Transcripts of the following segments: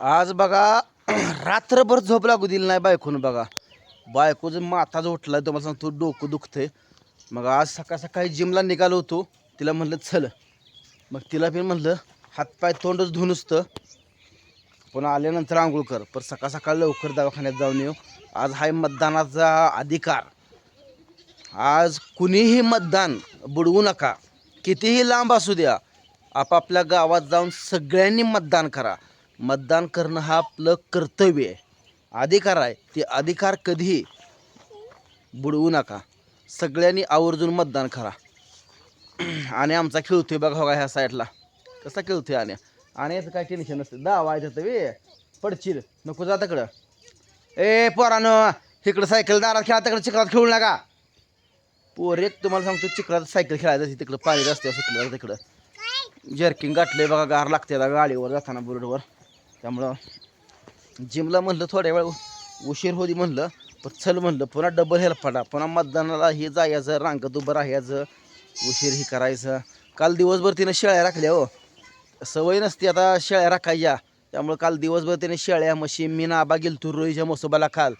आज बघा रात्रभर झोप लागू दिली नाही बायकोनं बघा. बायकोचं माथाच उठलाय तुम्हाला सांगतो डोकं दुखतंय. मग आज सकाळ सकाळी जिमला निघालो होतो तिला म्हणलं चल. मग तिला पण म्हणलं हातपाय तोंडच धुवून नुसतं पण आल्यानंतर आंघोळ कर पण सकाळ सकाळ लवकर दवाखान्यात जाऊन येऊ. आज हाय मतदानाचा अधिकार. आज कुणीही मतदान बुडवू नका. कितीही लांब असू द्या आपापल्या गावात जाऊन सगळ्यांनी मतदान करा. मतदान करणं हा आपलं कर्तव्य आहे. अधिकार आहे. ते अधिकार कधीही बुडवू नका. सगळ्यांनी आवर्जून मतदान करा. आणि आमचा खेळतोय बघा हो का ह्या साईडला. कसा खेळतोय आणि आणि याचं काय टेन्शन नसतं. दावा आहे तर वे पडशील. नको जा तिकडं. ए पोरानं इकडं सायकल दारात खेळा तिकडं चिखलात खेळू नका. पोर एक तुम्हाला सांगतो चिखलात सायकल खेळायचं असते तिकडं पाणी रस्त्यावर सुटलं तिकडं. जर्किंग गाठले बघा गार लागते गाडीवर जाताना बुलेटवर त्यामुळं जिमला म्हणलं थोड्या वेळ उशीर होती म्हणलं पण चल म्हणलं पुन्हा डबल हेल्प पडा पुन्हा मतदानाला हे जायचं रांगत उभं राहायचं उशीर हे करायचं. काल दिवसभर तिनं शेळ्या राखल्या हो. सवय नसते आता शेळ्या राखायच्या. त्यामुळं काल दिवसभर तिने शेळ्या म्हशी मी नाबा गेलतो रोईच्या मोसोबाला काल.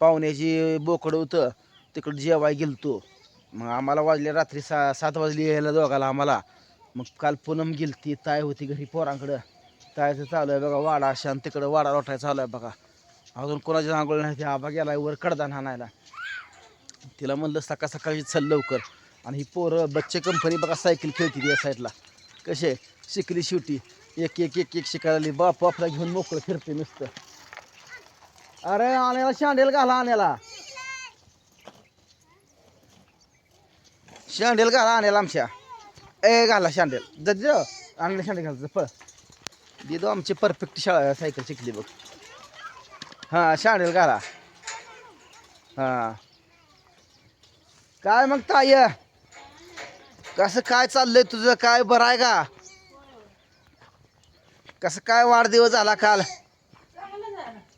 पाहुण्याची बोकडं होतं तिकडं जेवाय गेलतो. मग आम्हाला वाजले रात्री सा सात वाजली यायला दोघाला आम्हाला. मग काल पूनम गेलती ताय होती घरी पोरांकडं. तायचं चालू आहे बघा वाडा शान तिकडं वाडा लोटाय चालू आहे बघा. अजून कोणाची आंघोळ नाही ते आबा गेलाय वर कडदान आणायला. तिला म्हणलं सकाळ सकाळी चल लवकर. आणि ही पोरं बच्चे कंपनी बघा सायकल खेळती या साईडला कसे शिकली शेवटी. एक एक एक एक शिकायला बाप आपला घेऊन मोकळं फिरते नुसतं. अरे आण्याला शांडेल घाला आणायला. शांडेल घाला आणायला आमच्या. ए घाला शांडेल. जर आणलं शांडेल घालायचं पळ. दिदो आमची परफेक्ट शाळा सायकल शिकली बघ. हां शांडेल घाला. हां. काय मग ताय कसं काय चाललंय तुझं? काय बरं आहे का? कसं काय वाढदिवस झाला काल?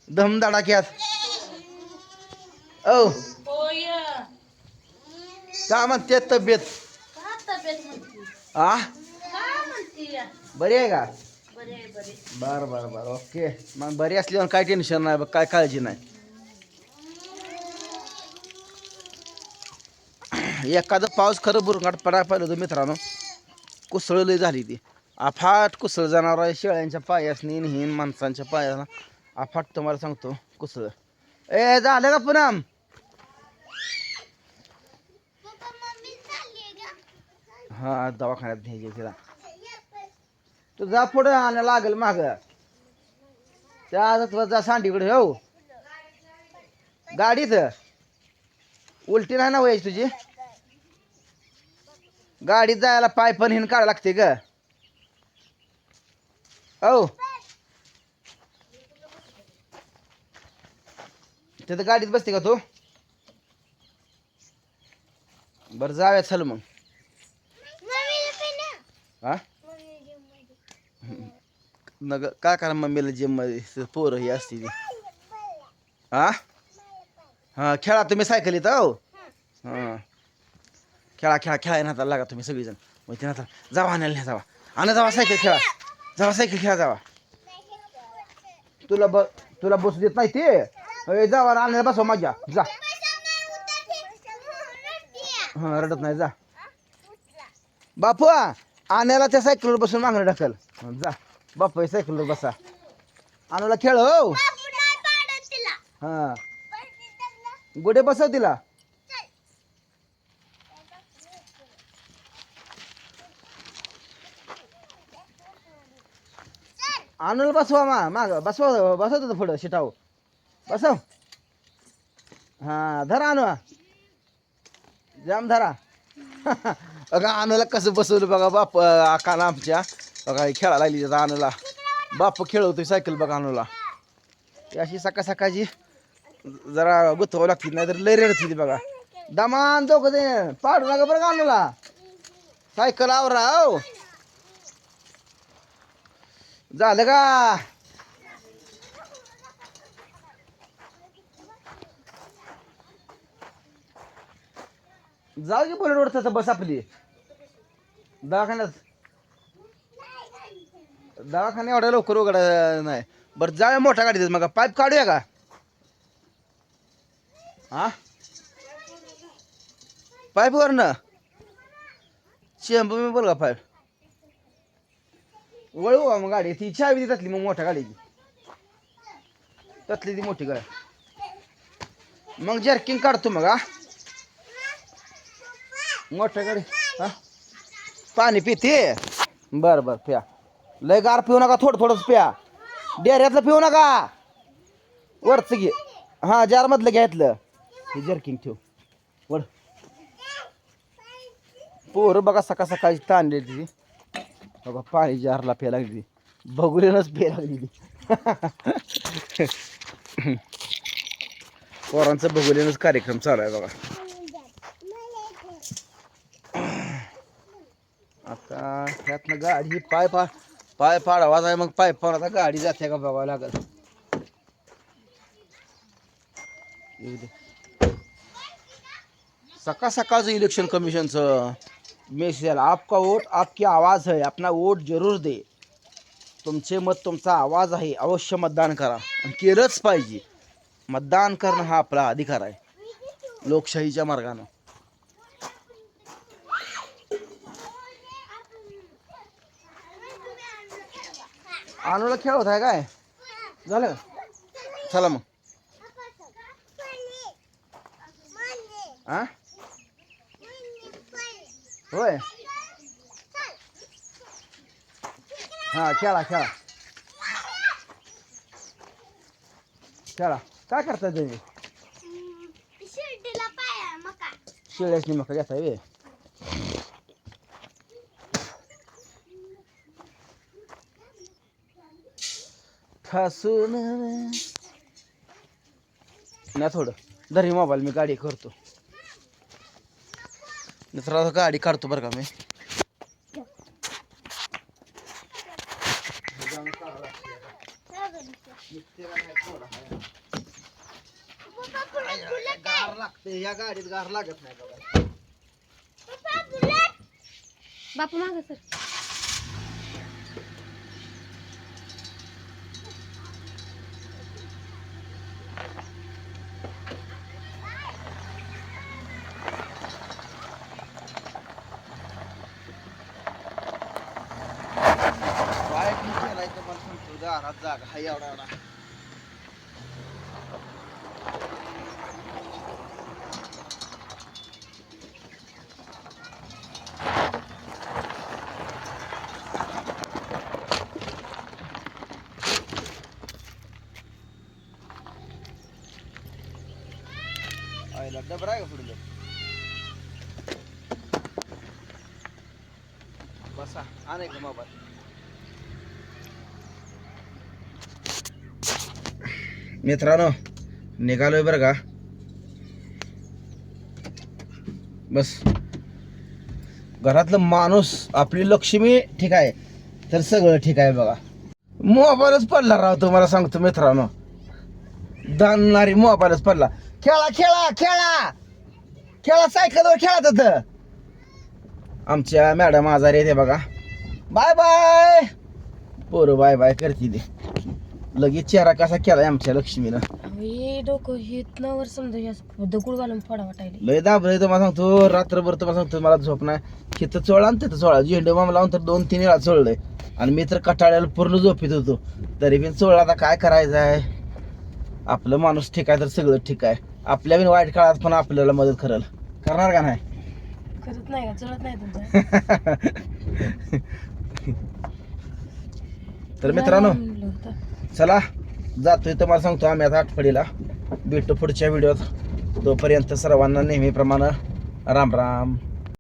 धमधडाक्यात ओ होय का म्हणते तब्येत? आ? बरी आहे का? बरे बरे. बरं ओके. मग बरी असल्यावर काय टेन्शन नाही बघ काय काळजी नाही. एखादं पाऊस खरं बुरंगाट पडायला पाहिलं होतं मित्रांनो. कुसळ लय झाली ती. अफाट कुसळ जनावर आहे शेळ्यांच्या पायासनी हिन माणसांच्या पायाला अफाट तुम्हाला सांगतो कुसळ. ए झालं का पुनम? हा दवाखान्यात घ्यायची तिला. तू जा पुढं आणि लागेल माग. त्या आता तुला जा सांडीकडे हो. गाडीत. उलटी नाही ना व्हायची तुझी? गाडीत जायला पाय पण हिन काढा लागते ग. हो. तिथं गाडीत बसते का तू? बरं जाऊया चल मग. हा? नग काय करा मम्मीला जिममध्ये पोरं ही असते हा हा खेळा तुम्ही सायकल येतं हो? हां. खेळा खेळा खेळाय ना लागा तुम्ही सगळीजण. मग ते ना जावा आणायला नाही जावा. आणा जावा सायकल खेळा. जावा सायकल खेळा जावा. तुला ब तुला बसू देत नाही ते? जावा आणायला बसवा माझ्या. जा. हां रडत नाही जा. बापू आणायला त्या सायकलवर बसून मागणं ढकल जा. बापू सायकलवर बसा. आणूला खेळ हो. हा. गुडे बसव तिला. आणूला बसवा मा माग बसवा बसवत तो पुढं शिटाव. बसव. हा धरा आणू जाम धरा. बघा आणूला कसं बसवलं बघा बाप आकाला आमच्या. बघा खेळायला लागली त्याचा आणूला बाप खेळवतोय सायकल बघा आणूला अशी सकाळ सकाळची जरा गुतवावं लागते नाही तर लय रेडत बघा. दमान दोघ ते पाडू नका बरं का आणूला सायकल आवरा हो. झालं का? जाऊ की बुलेटवर तसं बस आपली. दवाखान्यात. दवाखाना एवढ्या लवकर उघडा नाही. बरं जाऊया मोठ्या गाडीत मग. पाईप काढूया का? हा? पाईप वर ना शेंबू मी बोल का पाईप? वळू का मग गाडी? ती चावी त्यातली मग मोठ्या गाडीची. त्यातली ती मोठी गाडी. मग जर्किंग काढतो मग हा? मोठ्या गाडी हा? पाणी पिते? बर बर प्या. लय गार पिऊ नका थोडं थोडंच प्या. डेऱ्यातलं पिऊ नका. वरचं घे. हां जारमधलं घ्यायतलं हे जर्किंग ठेव. वर पोरं बघा सकाळ सकाळची ताणली तिथे बघा पाणी जारला प्या लागली. ती बघुलेनच प्या लागली. पोरांचा पोरांचं बघुलेनच कार्यक्रम चालू आहे बघा. आता ह्यातनं गाडी पाय पा पाय पाडावा आहे मग पाय पाडा. गाडी जाते का बघावं लागल. सकाळ सकाळचं इलेक्शन कमिशनचं मेसेज आपका वोट आपकी आवाज है. आपला वोट जरूर दे. तुमचे मत तुमचा आवाज आहे. अवश्य मतदान करा. आणि केलंच पाहिजे. मतदान करणं हा आपला अधिकार आहे. लोकशाहीच्या मार्गानं. अनुला खेळत आहे काय? झालं? चला मग. हा होय. हा खेळा खेळा. खेळा. काय करताय तुम्ही? शिर्डीला पाया मका. शेळ्याची मका वे हसून ना थोडं. धरी मोबाईल मी गाडी करतो. मित्राला गाडी काढतो बरं का मी. गार लागते या गाडीत गार लागत नाही बापू माग सर. सांगतो दारात जागा हा एवढा एवढा आईला डबरा आहे का पुढे बसा आणा इकडे मोबाईल मित्रांनो निघालोय बरं का? बस. घरातलं माणूस आपली लक्ष्मी ठीक आहे तर सगळं ठीक आहे बघा. मोबाईलच पडला राव तुम्हाला सांगतो मित्रांनो. दानणारी मोबाईलच पडला. खेळा खेळा खेळा! खेळा सायकलवर खेळा तर आमच्या मॅडम आजारी येते बघा. Bye bye! पोरं बाय बाय करते ते लगेच चेहरा कसा केलाय आमच्या लक्ष्मीनं? हे डोकं समजा दगड घालून फोडा वाटायला? लय दाबलंय तुम्हाला सांगतो रात्रभर तुम्हाला सांगतो मला झोप नाही. तिथं चोळा आणि तिथं चोळा झेंडू मामा लावून तर दोन तीन वेळा चोळलंय. आणि मी तर कटाळ्याला पूर्ण झोपीत होतो. तरी पण चोळला आता काय करायचं आहे आपलं माणूस ठीक आहे तर सगळं ठीक आहे. आपल्या बिन वाईट काळात पण आपल्याला मदत करल. करणार का नाही? करत नाही का? चलत नाही तुमचं? तर मित्रांनो. चला जातोय तुम्हाला सांगतो आम्ही आता आठवडीला. भेटतो पुढच्या व्हिडिओत. तोपर्यंत सर्वांना नेहमीप्रमाणे राम राम.